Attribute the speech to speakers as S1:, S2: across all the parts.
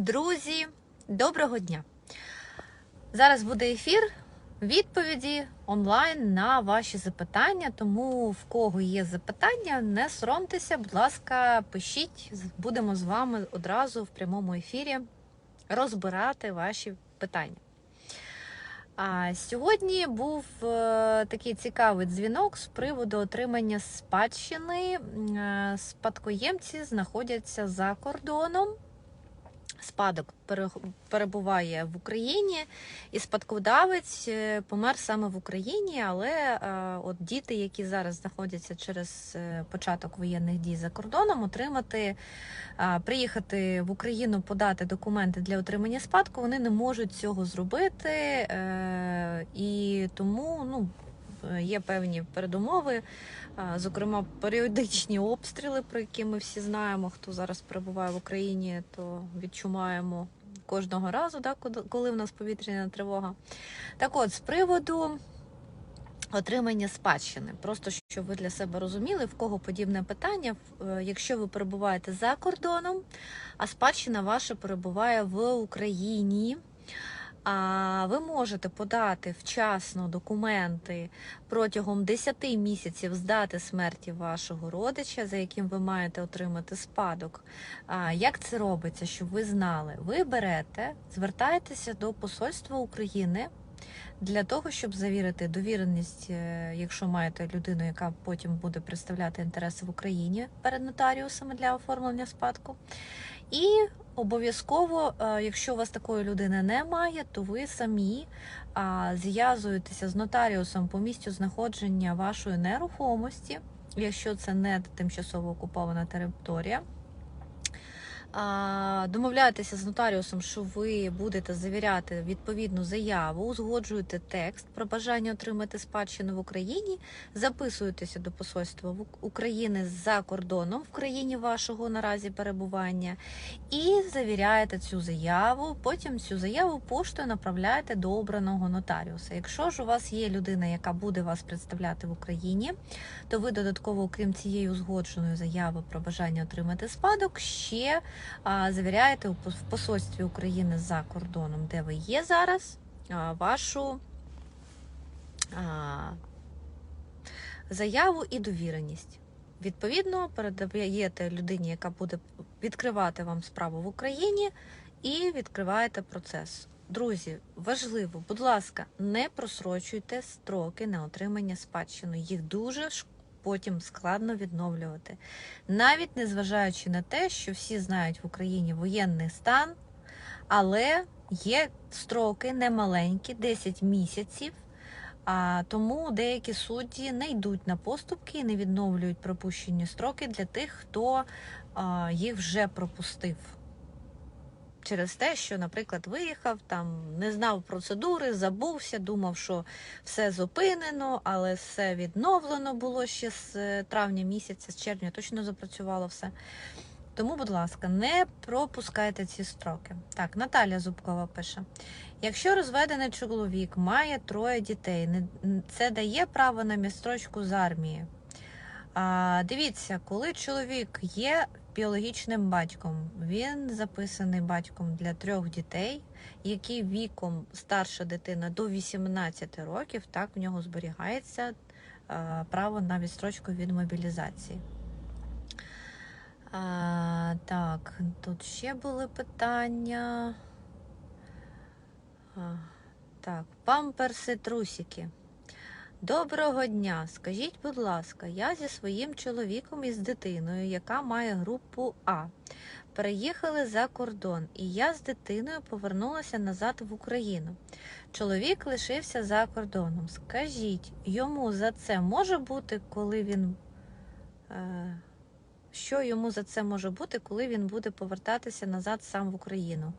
S1: Друзі, доброго дня! Зараз буде ефір відповіді онлайн на ваші запитання. Тому в кого є запитання, не соромтеся, будь ласка, пишіть. Будемо з вами одразу в прямому ефірі розбирати ваші питання. А сьогодні був е, такий цікавий дзвінок з приводу отримання спадщини. Е, Спадкоємці знаходяться за кордоном. Спадок пере- перебуває в Україні, і спадкодавець е, помер саме в Україні. Але е, от діти, які зараз знаходяться через е, початок воєнних дій за кордоном, отримати, приїхати в Україну, подати документи для отримання спадку, вони не можуть цього зробити, і тому ну. Е, Є певні передумови, зокрема періодичні обстріли, про які ми всі знаємо. Хто зараз перебуває в Україні, то відчуваємо кожного разу, да, коли- коли в нас повітряна тривога. Так от, з приводу отримання спадщини, просто щоб ви для себе розуміли, в кого подібне питання, Е, якщо ви перебуваєте за кордоном, а спадщина ваша перебуває в Україні. А ви можете подати вчасно документи протягом 10 місяців з дати смерті вашого родича, за яким ви маєте отримати спадок. А як це робиться, щоб ви знали? Ви берете, звертаєтеся до Посольства України для того, щоб завірити довіреність, е, якщо маєте людину, яка потім буде представляти інтереси в Україні перед нотаріусами для оформлення спадку. І обов'язково, е, якщо у вас такої людини немає, то ви самі зв'язуєтеся з нотаріусом по місцю знаходження вашої нерухомості, якщо це не тимчасово окупована територія. Домовляєтеся з нотаріусом, що ви будете завіряти відповідну заяву, узгоджуєте текст про бажання отримати спадщину в Україні, записуєтеся до посольства України за кордоном в країні вашого наразі перебування і завіряєте цю заяву. Потім цю заяву поштою направляєте до обраного нотаріуса. Якщо ж у вас є людина, яка буде вас представляти в Україні, то ви додатково, окрім цієї узгодженої заяви про бажання отримати спадок, ще завіряєте в посольстві України за кордоном, де ви є зараз, вашу заяву і довіреність. Відповідно, передаєте людині, яка буде відкривати вам справу в Україні, і відкриваєте процес. Друзі, важливо, будь ласка, не просрочуйте строки на отримання спадщини. Їх дуже ш- потім складно відновлювати. Навіть незважаючи на те, що всі знають в Україні воєнний стан, але є строки немаленькі, 10 місяців. А тому деякі судді не йдуть на поступки і не відновлюють пропущені строки для тих, хто їх вже пропустив. Через те, що, наприклад, виїхав, там не знав процедури, забувся, думав, що все зупинено, але все відновлено було ще з е, травня місяця, з червня точно запрацювало все. Тому, будь ласка, не пропускайте ці строки. Так, Наталя Зубкова пише: якщо розведений чоловік має троє дітей, це дає право на містрочку з армії. А, дивіться, коли чоловік є біологічним батьком, він записаний батьком для трьох дітей, які віком старша дитина до 18 років, так в нього зберігається право на відстрочку від мобілізації. А, так, тут ще були питання. А, так, памперси, трусики. Доброго дня. Скажіть, будь ласка, я зі своїм чоловіком і з дитиною, яка має групу А, переїхали за кордон, і я з дитиною повернулася назад в Україну. Чоловік лишився за кордоном. Скажіть, йому за це може бути, коли він. Е, що йому за це може бути, коли він буде повертатися назад сам в Україну?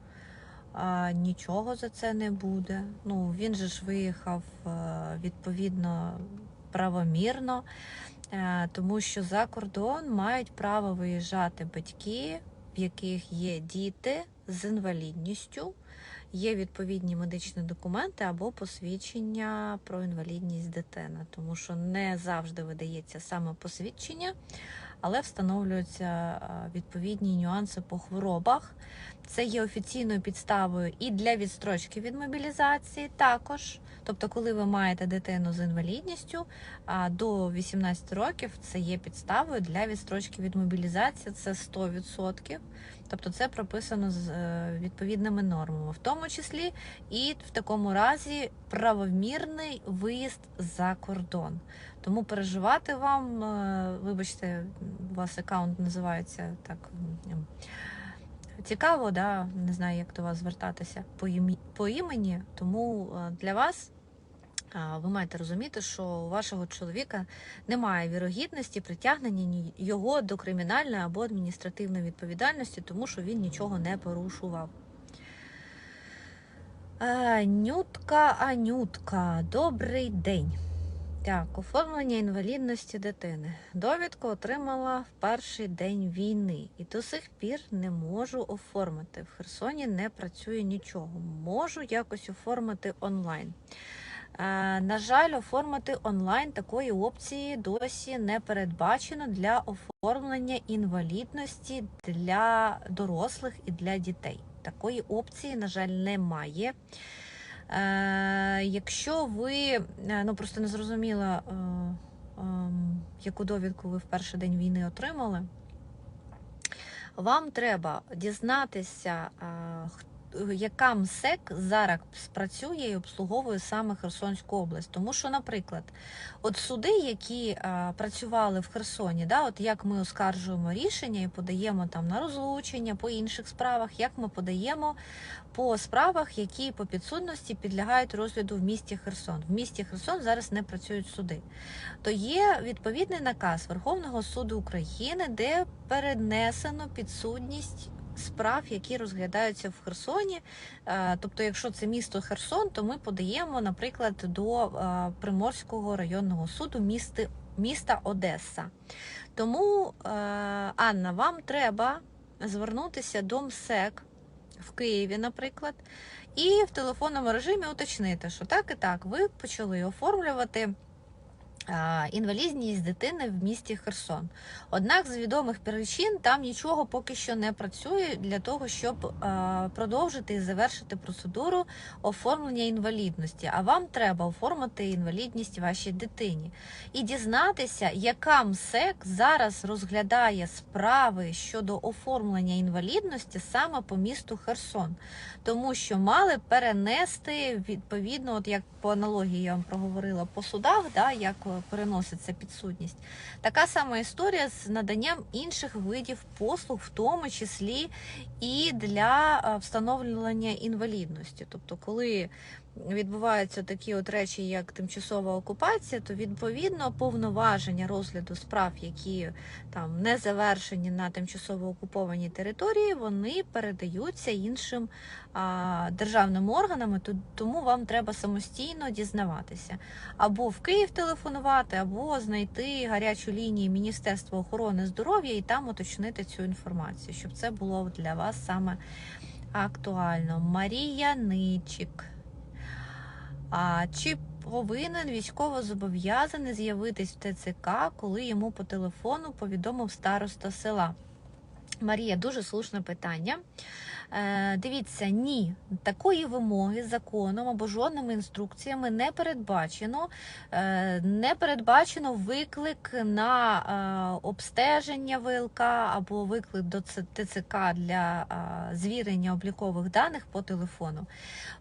S1: А, нічого за це не буде. Ну, він же ж виїхав е, відповідно правомірно, е, тому що за кордон мають право виїжджати батьки, в яких є діти з інвалідністю, є відповідні медичні документи або посвідчення про інвалідність дитини, тому що не завжди видається саме посвідчення, але встановлюються е, відповідні нюанси по хворобах. Це є офіційною підставою і для відстрочки від мобілізації також. Тобто, коли ви маєте дитину з інвалідністю до 18 років, це є підставою для відстрочки від мобілізації, це 100%. Тобто це прописано з е, відповідними нормами, в тому числі і в такому разі правомірний виїзд за кордон. Тому переживати вам, е, вибачте, у вас аккаунт називається так. Цікаво, да? не знаю, як до вас звертатися по, імені. Тому е, для вас ви маєте розуміти, що у вашого чоловіка немає вірогідності притягнення його до кримінальної або адміністративної відповідальності, тому що він нічого не порушував. Нютка Анютка, добрий день. Так, оформлення інвалідності дитини. Довідку отримала в перший день війни і до сих пір не можу оформити. В Херсоні не працює нічого. Можу якось оформити онлайн. Е, на жаль, оформити онлайн такої опції досі не передбачено для оформлення інвалідності для дорослих і для дітей. Такої опції, на жаль, немає. Е, якщо ви е, ну просто не зрозуміла, ем, яку довідку ви в перший день війни отримали, вам треба дізнатися, хто- яка МСЕК зараз спрацює і обслуговує саме Херсонську область. Тому що, наприклад, от суди, які е, працювали в Херсоні, да, от як ми оскаржуємо рішення і подаємо там на розлучення по інших справах, як ми подаємо по справах, які по підсудності підлягають розгляду в місті Херсон. В місті Херсон зараз не працюють суди. То є відповідний наказ Верховного суду України, де перенесено підсудність. Справ, які розглядаються в Херсоні, Е, тобто, якщо це місто Херсон, то ми подаємо, наприклад, до е, Приморського районного суду місти, міста Одеса. Тому, е, Анна, вам треба звернутися до МСЕК в Києві, наприклад, і в телефонному режимі уточнити, що так і так, ви почали оформлювати. Інвалідність дитини в місті Херсон. Однак з відомих причин там нічого поки що не працює для того, щоб продовжити і завершити процедуру оформлення інвалідності. А вам треба оформити інвалідність вашій дитині і дізнатися, яка МСЕК зараз розглядає справи щодо оформлення інвалідності саме по місту Херсон, тому що мали перенести відповідно, от як по аналогії я вам проговорила по судах, да, як переноситься підсудність. Така сама історія з наданням інших видів послуг, в тому числі і для е, встановлення інвалідності. Тобто, коли відбуваються такі от речі, як тимчасова окупація, то відповідно повноваження розгляду справ, які там не завершені на тимчасово окупованій території, вони передаються іншим а, державним органам, тому вам треба самостійно дізнаватися. Або в Київ телефонувати, або знайти гарячу лінію Міністерства охорони здоров'я і там уточнити цю інформацію, щоб це було для вас саме актуально. Марія Ничик. А чи повинен військовозобов'язаний з'явитись в ТЦК, коли йому по телефону повідомив староста села? Марія, дуже слушне питання. Е, дивіться, ні, такої вимоги законом або жодними інструкціями не передбачено. Е, не передбачено виклик на е, обстеження ВЛК або виклик до ТЦК для звірення облікових даних по телефону.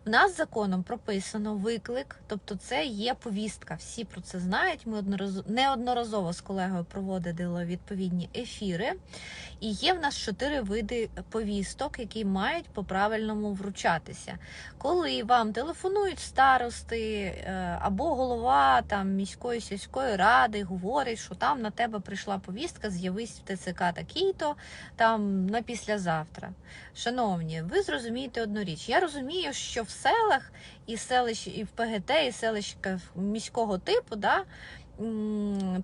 S1: В нас законом прописано виклик, тобто це є повістка. Всі про це знають. Ми неодноразово з колегою проводили відповідні ефіри. І є в нас чотири види повісток, які мають по правильному вручатися. Коли вам телефонують старости е, або голова там міської сільської ради, говорить, що там на тебе прийшла повістка, з'явись в ТЦК такий-то там на післязавтра. Шановні, ви зрозумієте одну річ. Я розумію, що в селах і селищ, і в ПГТ, і селищах міського типу, да,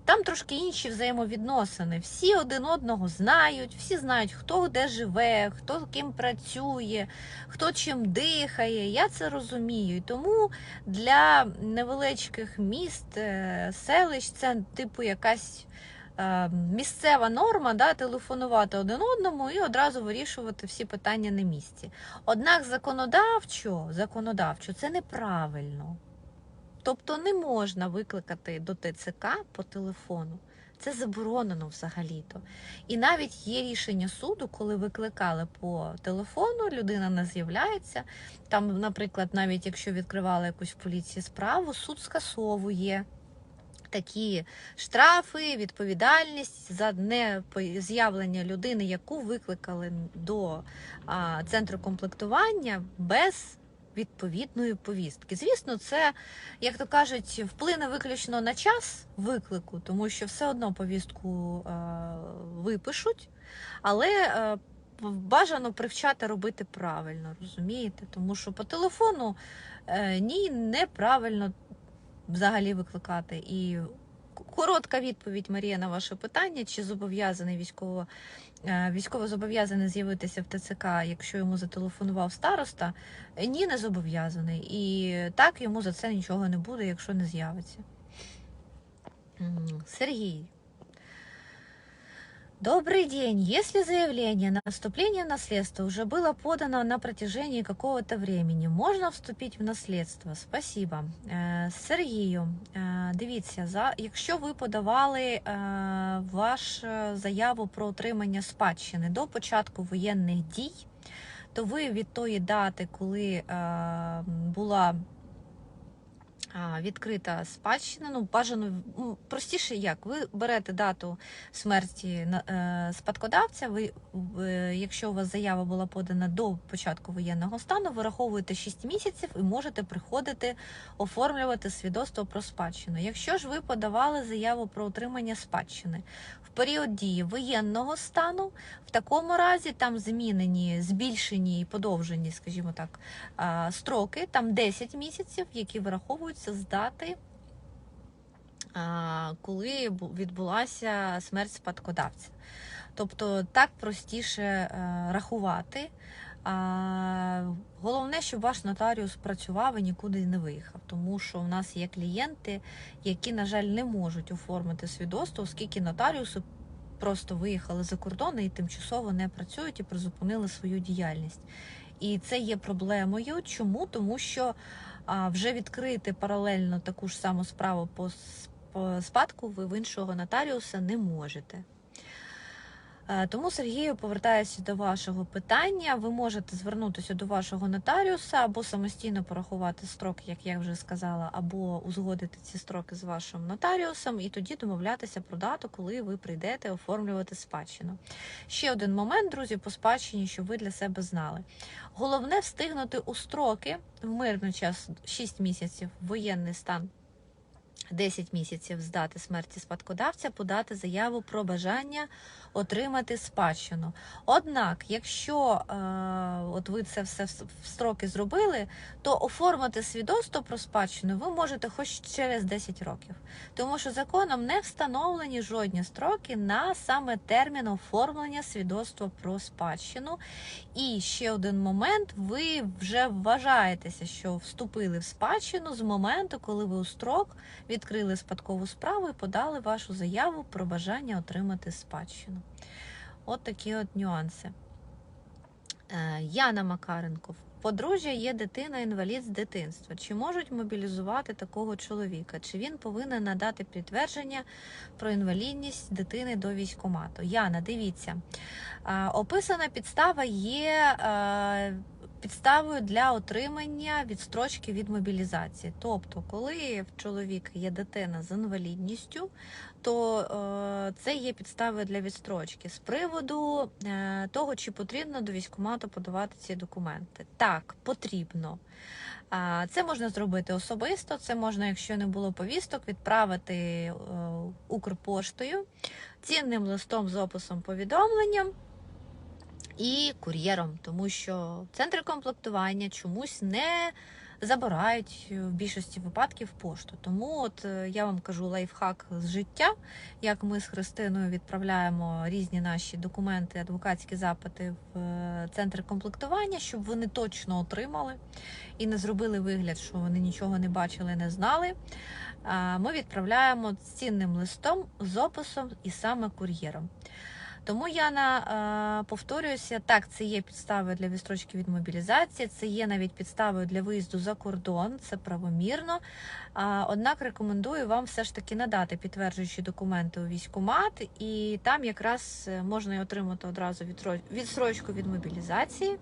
S1: там трошки інші взаємовідносини. Всі один одного знають, всі знають, хто де живе, хто ким працює, хто чим дихає. Я це розумію. І тому для невеличких міст, е, селищ це типу якась е, місцева норма да, телефонувати один одному і одразу вирішувати всі питання на місці. Однак законодавчо, законодавчо це неправильно. Тобто не можна викликати до ТЦК по телефону. Це заборонено взагалі-то. І навіть є рішення суду, коли викликали по телефону, людина не з'являється. Там, наприклад, навіть якщо відкривали якусь в поліції справу, суд скасовує такі штрафи, відповідальність за нез'явлення людини, яку викликали до а, центру комплектування без відповідної повістки. Звісно, це, як то кажуть, вплине виключно на час виклику, тому що все одно повістку е, випишуть, але е, бажано привчати робити правильно, розумієте? Тому що по телефону е, ні, неправильно взагалі викликати. І коротка відповідь Марія на ваше питання, чи зобов'язаний військово, е, військово зобов'язаний з'явитися в ТЦК, якщо йому зателефонував староста, ні, не зобов'язаний. І так йому за це нічого не буде, якщо не з'явиться. Сергій. Добрый день. Если заявление на вступление в наследство уже было подано на протяжении какого-то времени, можно вступить в наследство? Спасибо. Е, Сергію, е, дивіться, за, якщо ви подавали е, вашу заяву про отримання спадщини до початку воєнних дій, то ви від тої дати, коли е, була відкрита спадщина. Ну, бажано ну, простіше як. Ви берете дату смерті е, спадкодавця. Ви, е, якщо у вас заява була подана до початку воєнного стану, вираховуєте 6 місяців і можете приходити оформлювати свідоцтво про спадщину. Якщо ж ви подавали заяву про отримання спадщини в період дії воєнного стану, в такому разі там змінені, збільшені і подовжені, скажімо так, строки, там 10 місяців, які вираховуються з дати, а, коли відбулася смерть спадкодавця. Тобто так простіше е, рахувати. Головне, щоб ваш нотаріус працював і нікуди не виїхав, тому що у нас є клієнти, які, на жаль, не можуть оформити свідоцтво, оскільки нотаріуси просто виїхали за кордон і тимчасово не працюють і призупинили свою діяльність. І це є проблемою. Чому? Тому що вже відкрити паралельно таку ж саму справу по, спадку ви в іншого нотаріуса не можете. Е, Тому, Сергію, повертаюся до вашого питання. Ви можете звернутися до вашого нотаріуса або самостійно порахувати строки, як я вже сказала, або узгодити ці строки з вашим нотаріусом, і тоді домовлятися про дату, коли ви прийдете оформлювати спадщину. Ще один момент, друзі, по спадщині, щоб ви для себе знали. Головне встигнути у строки в мирний час 6 місяців, воєнний стан 10 місяців з дати смерті спадкодавця подати заяву про бажання отримати спадщину. Однак, якщо е, от ви це все в строки зробили, то оформити свідоцтво про спадщину ви можете хоч через 10 років, тому що законом не встановлені жодні строки на саме термін оформлення свідоцтва про спадщину. І ще один момент: ви вже вважаєтеся, що вступили в спадщину з моменту, коли ви у строк відкрили спадкову справу і подали вашу заяву про бажання отримати спадщину. От такі от нюанси. Е, Яна Макаренко. Подружжя є дитина інвалід з дитинства. Чи можуть мобілізувати такого чоловіка? Чи він повинен надати підтвердження про інвалідність дитини до військкомату? Яна, дивіться, е, описана підстава є е, підставою для отримання відстрочки від мобілізації. Тобто, коли в чоловіка є дитина з інвалідністю, то е, це є підставою для відстрочки з приводу е, того, чи потрібно до військкомату подавати ці документи. Так, потрібно. А, Це можна зробити особисто. Це можна, якщо не було повісток, відправити е, Укрпоштою, цінним листом з описом повідомленням і кур'єром, тому що центри комплектування чомусь не забирають в більшості випадків пошту. Тому от е, я вам кажу лайфхак з життя, як ми з Христиною відправляємо різні наші документи, адвокатські запити в е, центр комплектування, щоб вони точно отримали і не зробили вигляд, що вони нічого не бачили, не знали. Ми відправляємо цінним листом з описом і саме кур'єром. Тому я на, е, повторююся, так, це є підставою для відстрочки від мобілізації, це є навіть підставою для виїзду за кордон, це правомірно. Однак рекомендую вам все ж таки надати підтверджуючі документи у військкомат, і там якраз е, можна і отримати одразу відстрочку від мобілізації.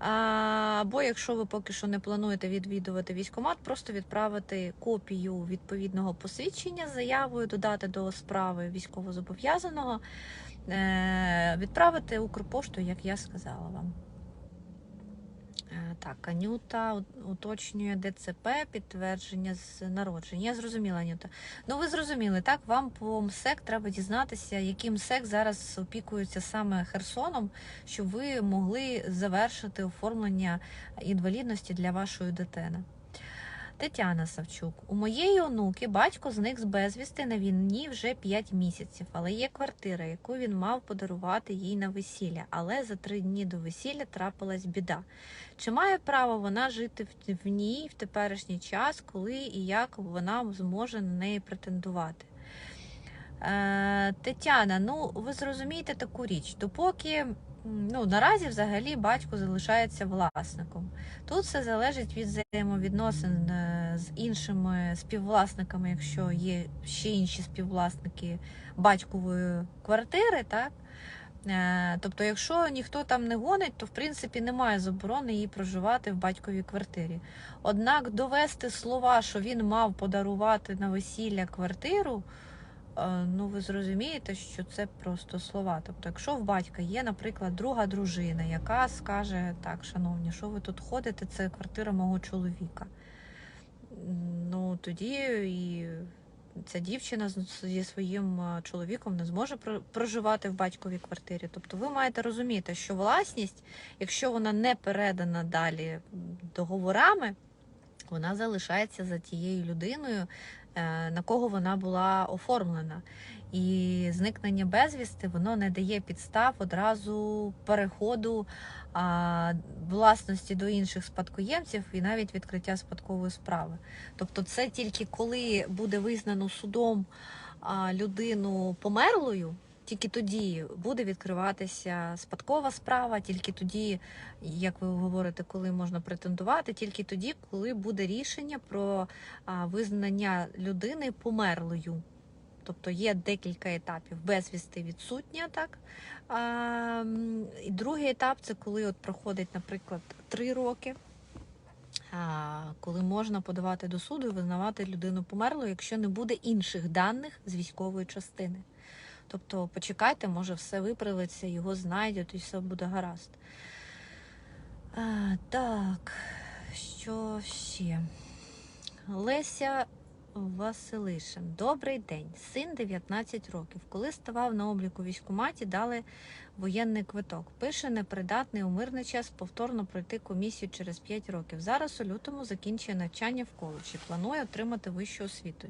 S1: Або якщо ви поки що не плануєте відвідувати військкомат, просто відправити копію відповідного посвідчення з заявою, додати до справи військовозобов'язаного, відправити Укрпошту, як я сказала вам. Е, Так, Анюта уточнює ДЦП, підтвердження з народження. Я зрозуміла, Анюта. Ну, ви зрозуміли, так? Вам по МСЕК треба дізнатися, яким МСЕК зараз опікується саме Херсоном, щоб ви могли завершити оформлення інвалідності для вашої дитини. Тетяна Савчук. У моєї онуки батько зник з безвісти на війні вже 5 місяців, але є квартира, яку він мав подарувати їй на весілля. Але за три дні до весілля трапилась біда. Чи має право вона жити в- ній в теперішній час, коли і як вона зможе на неї претендувати? Е, Тетяна, ну ви зрозумієте таку річ, допоки ну, наразі взагалі батько залишається власником. Тут все залежить від взаємовідносин е, з іншими співвласниками, якщо є ще інші співвласники батькової квартири, так? Е, Тобто, якщо ніхто там не гонить, то в принципі немає заборони їй проживати в батьковій квартирі. Однак довести слова, що він мав подарувати на весілля квартиру, ну ви зрозумієте, що це просто слова. Тобто, якщо в батька є, наприклад, друга дружина, яка скаже так, шановні, що ви тут ходите, це квартира мого чоловіка. Ну тоді і ця дівчина зі своїм е, чоловіком не зможе проживати в батьковій квартирі. Тобто ви маєте розуміти, що власність, якщо вона не передана далі договорами, вона залишається за тією людиною, е, на кого вона була оформлена. І зникнення безвісти воно не дає підстав одразу переходу а, власності до інших спадкоємців і навіть відкриття спадкової справи. Тобто, це тільки коли буде визнано судом а, людину померлою. Тільки тоді буде відкриватися спадкова справа, тільки тоді, як ви говорите, коли можна претендувати, тільки тоді, коли буде рішення про визнання людини померлою. Тобто є декілька етапів. Безвісти відсутня, так. А, і другий етап це коли от проходить, наприклад, три роки, коли можна подавати до суду і визнавати людину померлою, якщо не буде інших даних з військової частини. Тобто почекайте, може все виправиться, його знайдуть і все буде гаразд. А, так, що ще? Леся Василишин. Добрий день. Син 19 років. Коли ставав на обліку військкоматі, дали воєнний квиток. Пише непридатний у мирний час повторно пройти комісію через 5 років. Зараз у лютому закінчує навчання в коледжі. Планує отримати вищу освіту.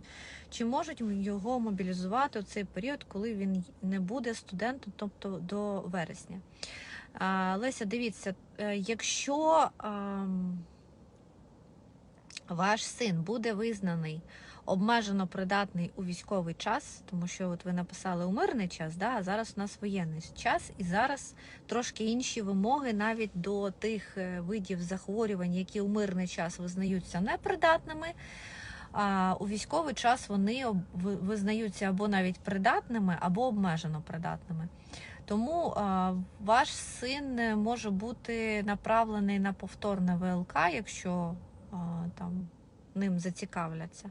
S1: Чи можуть його мобілізувати у цей період, коли він не буде студентом, тобто до вересня? Леся, дивіться, е, якщо ваш син буде визнаний обмежено придатний у військовий час, тому що от ви написали у мирний час, да, а зараз у нас воєнний час, і зараз трошки інші вимоги навіть до тих е, видів захворювань, які у мирний час визнаються непридатними. А у військовий час вони визнаються або навіть придатними, або обмежено придатними. Тому а, ваш син е, може бути направлений на повторне ВЛК, якщо там ним зацікавляться.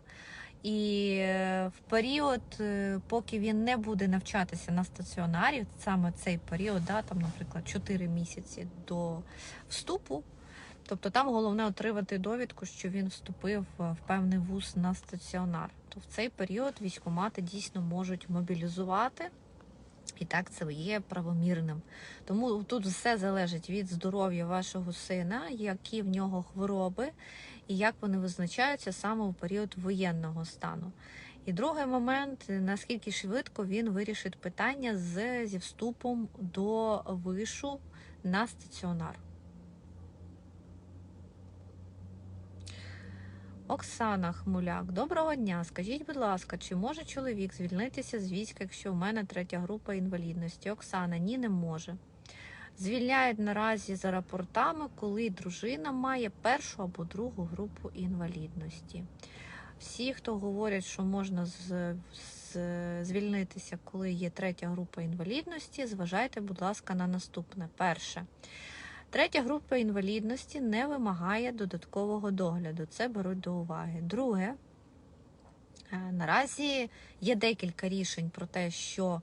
S1: І е, в період, е, поки він не буде навчатися на стаціонарі, саме цей період, да, там, наприклад, 4 місяці до вступу. Тобто там головне отримати довідку, що він вступив е, в певний вуз на стаціонар. То в цей період військкомати дійсно можуть мобілізувати, і так це є правомірним. Тому тут все залежить від здоров'я вашого сина, які в нього хвороби, і як вони визначаються саме у період воєнного стану. І другий момент, наскільки швидко він вирішить питання з, зі вступом до вишу на стаціонар. Оксана Хмуляк, доброго дня. Скажіть, будь ласка, чи може чоловік звільнитися з війська, якщо в мене третя група інвалідності? Оксана, ні, не може. Звільняють наразі за рапортами, коли дружина має першу або другу групу інвалідності. Всі, хто говорять, що можна з, з, звільнитися, коли є третя група інвалідності, зважайте, будь ласка, на наступне. Перше. Третя група інвалідності не вимагає додаткового догляду. Це беруть до уваги. Друге, е, наразі є декілька рішень про те, що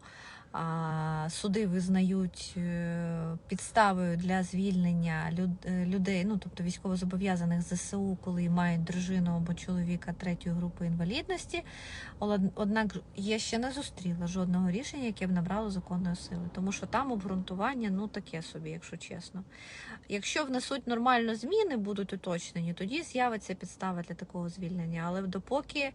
S1: суди визнають е, підставою для звільнення е, людей, ну тобто військовозобов'язаних ЗСУ, коли мають дружину або чоловіка третьої групи інвалідності. Однак я ще не зустріла жодного рішення, яке б набрало законної сили, тому що там обґрунтування ну таке собі, якщо чесно. Якщо внесуть нормально зміни, будуть уточнені, тоді з'явиться підстава для такого звільнення. Але допоки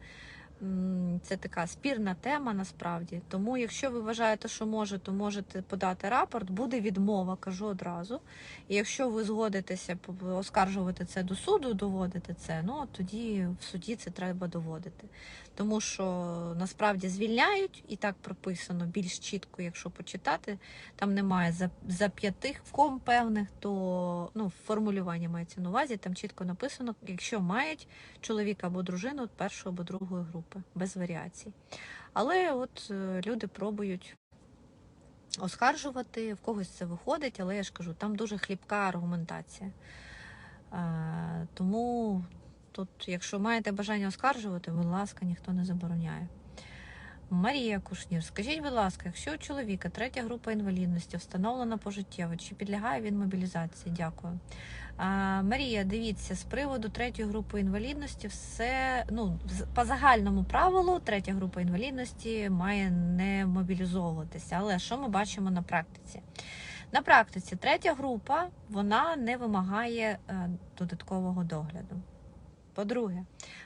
S1: це така спірна тема насправді. Тому, якщо ви вважаєте, що може, то можете подати рапорт, буде відмова, кажу одразу. І якщо ви згодитеся оскаржувати це до суду, доводити це, ну тоді в суді це треба доводити. Тому що насправді звільняють і так прописано більш чітко, якщо почитати. Там немає за, за п'ятих ком певних, то ну, формулювання мається на увазі. Там чітко написано, якщо мають чоловіка або дружину першої або другої групи, без варіацій. Але от е, люди пробують оскаржувати, в когось це виходить, але я ж кажу, там дуже хлібка аргументація. Е, тому тут, якщо маєте бажання оскаржувати, будь ласка, ніхто не забороняє. Марія Кушнір, скажіть, будь ласка, якщо у чоловіка третя група інвалідності встановлена пожиттєво, чи підлягає він мобілізації? Дякую. А, Марія, дивіться, з приводу третьої групи інвалідності, все ну по загальному правилу, третя група інвалідності має не мобілізовуватися. Але що ми бачимо на практиці? На практиці третя група вона не вимагає е, додаткового догляду. По-друге,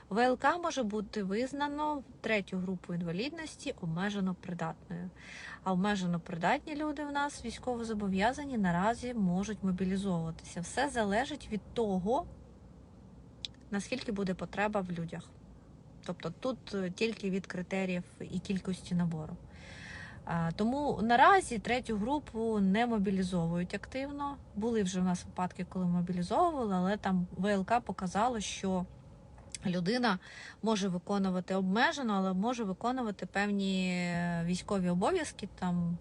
S1: ВЛК може бути визнано третю групу інвалідності обмежено придатною. А обмежено придатні люди в нас військово зобов'язані наразі можуть мобілізовуватися. Все залежить від того, наскільки буде потреба в людях. Тобто тут е, тільки від критеріїв і кількості набору. Тому наразі третю групу не мобілізовують активно. Були вже у нас випадки, коли мобілізовували, але там ВЛК показало, що людина може виконувати обмежено, але може виконувати певні е, військові обов'язки там.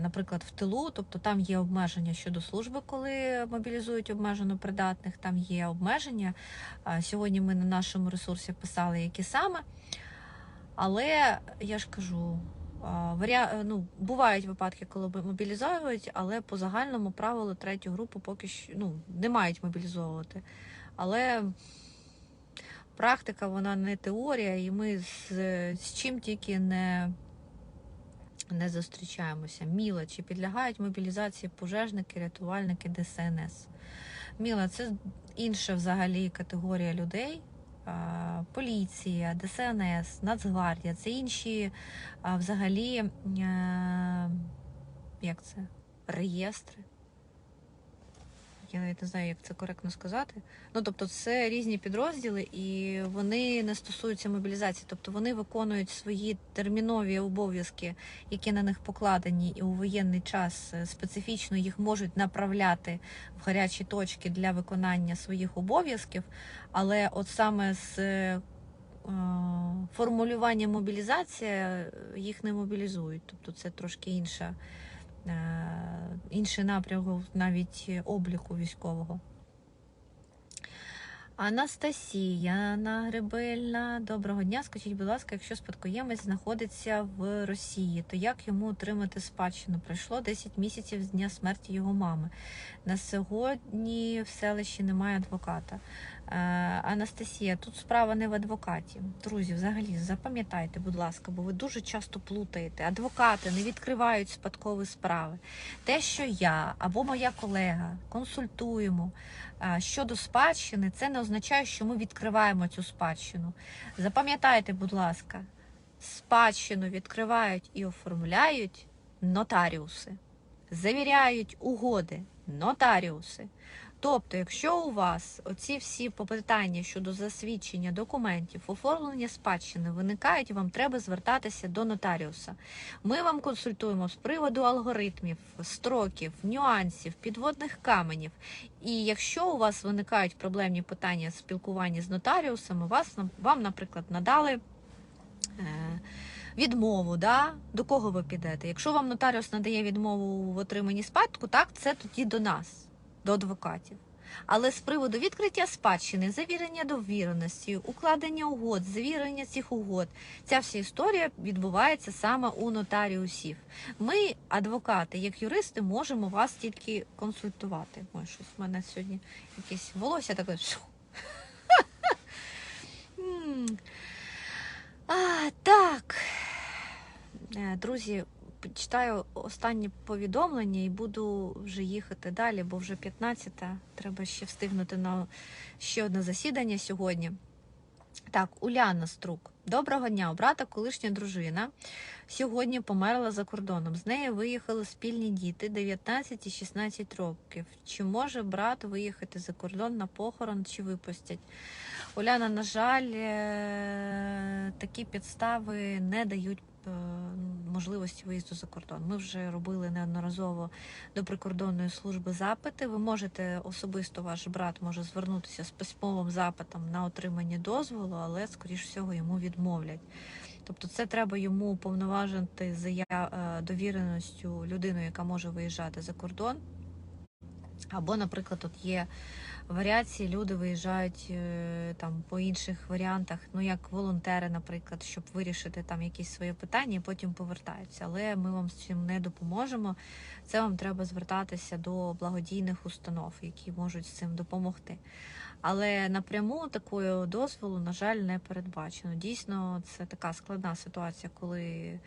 S1: Наприклад, в тилу, тобто там є обмеження щодо служби, коли мобілізують обмежено придатних, там є обмеження. Сьогодні ми на нашому ресурсі писали, які саме. Але я ж кажу, а, ну, бувають випадки, коли мобілізовують, але по загальному правилу третю групу поки що ну, не мають мобілізовувати. Але практика, вона не теорія, і ми з, з чим тільки не, не зустрічаємося. Міла, чи підлягають мобілізації пожежники, рятувальники, ДСНС? Міла, це інша взагалі категорія людей. Поліція, ДСНС, Нацгвардія це інші взагалі, е, як це, реєстри. Я не знаю, як це коректно сказати. Ну тобто, це різні підрозділи, і вони не стосуються мобілізації. Тобто вони виконують свої термінові обов'язки, які на них покладені, і у воєнний час е, специфічно їх можуть направляти в гарячі точки для виконання своїх обов'язків. Але от саме з е, формулюванням мобілізація е, їх не мобілізують. Тобто це трошки інша. Інший напрямок навіть обліку військового. Анастасія Нагребельна, доброго дня. Скажіть, будь ласка, якщо спадкоємець знаходиться в Росії, то як йому отримати спадщину? Пройшло 10 місяців з дня смерті його мами. На сьогодні в селищі немає адвоката. Е, Анастасія, тут справа не в адвокаті. Друзі, взагалі запам'ятайте, будь ласка, бо ви дуже часто плутаєте. Адвокати не відкривають спадкові справи. Те, що я або моя колега консультуємо е, щодо спадщини, це не означає, що ми відкриваємо цю спадщину. Запам'ятайте, будь ласка, спадщину відкривають і оформляють нотаріуси, завіряють угоди нотаріуси. Тобто, якщо у вас оці всі попитання щодо засвідчення документів, оформлення спадщини виникають, вам треба звертатися до нотаріуса. Ми вам консультуємо з приводу алгоритмів, строків, нюансів, підводних каменів. І якщо у вас виникають проблемні питання спілкування з нотаріусами, вас вам, наприклад, надали. Е- Відмову, да? до кого ви підете? Якщо вам нотаріус надає відмову в отриманні спадку, так це тоді до нас, до адвокатів. Але з приводу відкриття спадщини, завірення довіреності, укладення угод, завірення цих угод, ця вся історія відбувається саме у нотаріусів. Ми, адвокати, як юристи, можемо вас тільки консультувати. Ой, щось в мене сьогодні якесь волосся таке. Так. Е, Друзі, читаю останнє повідомлення і буду вже їхати далі, бо вже 15 та Треба ще встигнути на ще одне засідання сьогодні. Так, Уляна Струк. Доброго дня. Брата колишня дружина сьогодні померла за кордоном. З нею виїхали спільні діти 19 і 16 років. Чи може брат виїхати за кордон на похорон, чи випустять? Уляна, на жаль, е, такі підстави не дають можливості виїзду за кордон. Ми вже робили неодноразово до прикордонної служби запити. Ви можете особисто, ваш брат може звернутися з письмовим запитом на отримання дозволу, але, скоріш всього, йому відмовлять. Тобто, це треба йому уповноважити за довіреністю людину, яка може виїжджати за кордон. Або, наприклад, тут є варіації, люди виїжджають е, там по інших варіантах, ну як волонтери, наприклад, щоб вирішити там якісь свої питання і потім повертаються. Але ми вам з цим не допоможемо. Це вам треба звертатися до благодійних установ, які можуть з цим допомогти. Але напряму такого дозволу, на жаль, не передбачено. Дійсно, це така складна ситуація, коли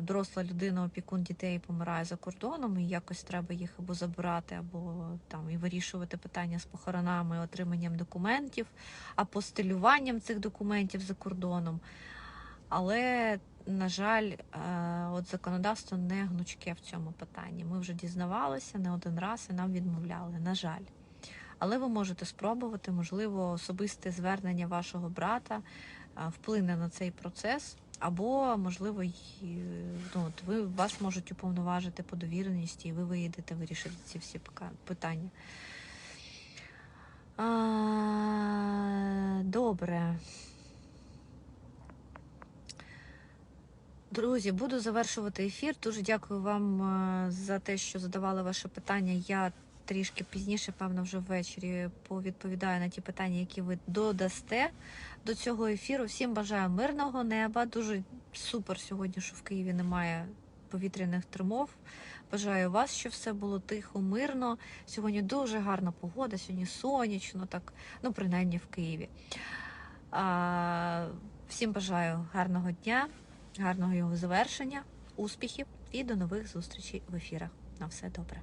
S1: доросла людина, опікун дітей помирає за кордоном, і якось треба їх або забирати, або там і вирішувати питання з похоронами, отриманням документів, апостилюванням цих документів за кордоном. Але, на жаль, от законодавство не гнучке в цьому питанні. Ми вже дізнавалися не один раз і нам відмовляли. На жаль. Але ви можете спробувати, можливо, особисте звернення вашого брата вплине на цей процес. Або, можливо, ну, от ви вас можуть уповноважити по довіреності, і ви виїдете вирішити ці всі питання. А, Добре. Друзі, буду завершувати ефір. Дуже дякую вам за те, що задавали ваше питання. Я трішки пізніше, певно, вже ввечері повідповідаю на ті питання, які ви додасте до цього ефіру. Всім бажаю мирного неба. Дуже супер сьогодні, що в Києві немає повітряних тримов. Бажаю вас, щоб все було тихо, мирно. Сьогодні дуже гарна погода, сьогодні сонячно, так, ну, принаймні в Києві. А, Всім бажаю гарного дня, гарного його завершення, успіхів і до нових зустрічей в ефірах. На все добре.